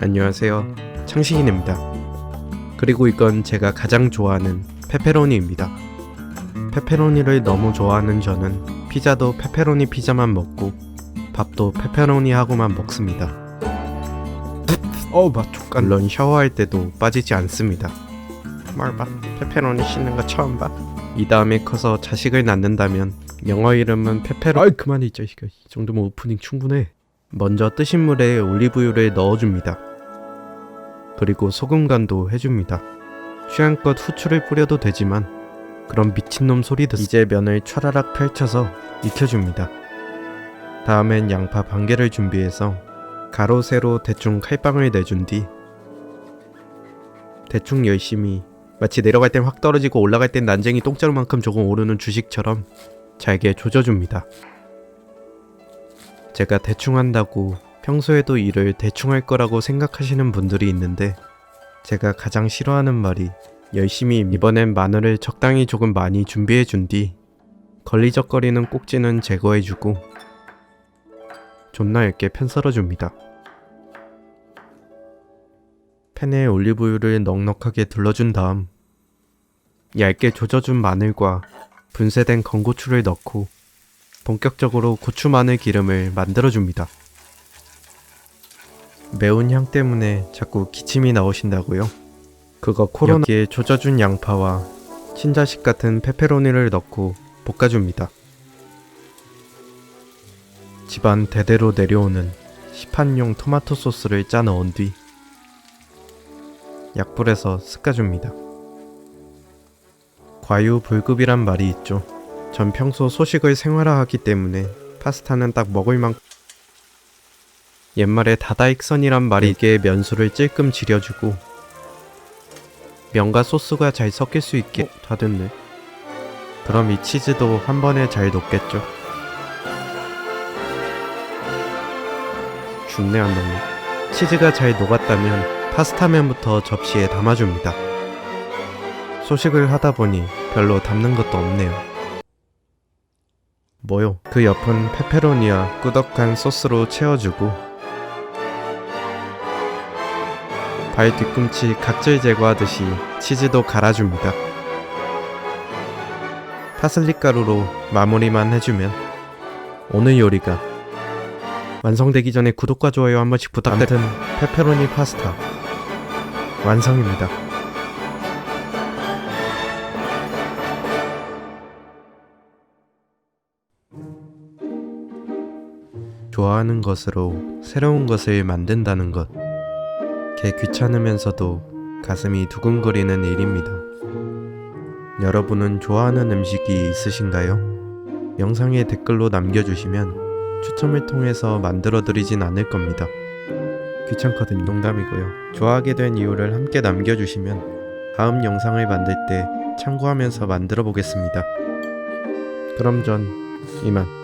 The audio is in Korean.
안녕하세요. 창식인입니다. 그리고 이건 제가 가장 좋아하는 페페로니입니다. 페페로니를 너무 좋아하는 저는 피자도 페페로니 피자만 먹고 밥도 페페로니 하고만 먹습니다. 어우 맛족간 물론 샤워할 때도 빠지지 않습니다. 뭘 봐? 페페로니 씻는 거 처음 봐? 이 다음에 커서 자식을 낳는다면 영어 이름은 페페로 아이 그만해 이 자식아 이 정도면 오프닝 충분해 먼저 뜨신 물에 올리브유를 넣어줍니다. 그리고 소금 간도 해줍니다. 취향껏 후추를 뿌려도 되지만 그런 미친놈 소리 듣 이제 면을 촤라락 펼쳐서 익혀줍니다. 다음엔 양파 반 개를 준비해서 가로 세로 대충 칼빵을 내준 뒤 대충 열심히 마치 내려갈 땐 확 떨어지고 올라갈 땐 난쟁이 똥자루만큼 조금 오르는 주식처럼 잘게 조져줍니다. 제가 대충 한다고 평소에도 일을 대충 할 거라고 생각하시는 분들이 있는데 제가 가장 싫어하는 말이 열심히 이번엔 마늘을 적당히 조금 많이 준비해 준 뒤 걸리적거리는 꼭지는 제거해 주고 존나 얇게 편 썰어 줍니다. 팬에 올리브유를 넉넉하게 둘러준 다음 얇게 조져준 마늘과 분쇄된 건고추를 넣고 본격적으로 고추 마늘 기름을 만들어줍니다. 매운 향 때문에 자꾸 기침이 나오신다고요? 그거 코로나에 조져준 양파와 친자식 같은 페페로니를 넣고 볶아줍니다. 집안 대대로 내려오는 시판용 토마토 소스를 짜 넣은 뒤 약불에서 섞어줍니다. 과유불급이란 말이 있죠. 전 평소 소식을 생활화하기 때문에 파스타는 딱 먹을 만 옛말에 다다익선이란 말이 이게 면수를 찔끔 지려주고 면과 소스가 잘 섞일 수 있게 다 됐네. 그럼 이 치즈도 한 번에 잘 녹겠죠. 죽네 안 녹네. 치즈가 잘 녹았다면 파스타면부터 접시에 담아줍니다. 소식을 하다 보니 별로 담는 것도 없네요. 뭐요? 그 옆은 페페로니와 꾸덕한 소스로 채워주고 발 뒤꿈치 각질 제거하듯이 치즈도 갈아줍니다. 파슬리 가루로 마무리만 해주면 오늘 요리가 완성되기 전에 구독과 좋아요 한 번씩 부탁드립니다. 아무튼 페페로니 파스타 완성입니다. 좋아하는 것으로 새로운 것을 만든다는 것. 개 귀찮으면서도 가슴이 두근거리는 일입니다. 여러분은 좋아하는 음식이 있으신가요? 영상에 댓글로 남겨주시면 추첨을 통해서 만들어드리진 않을 겁니다. 귀찮거든요. 농담이고요. 좋아하게 된 이유를 함께 남겨주시면 다음 영상을 만들 때 참고하면서 만들어 보겠습니다. 그럼 전 이만.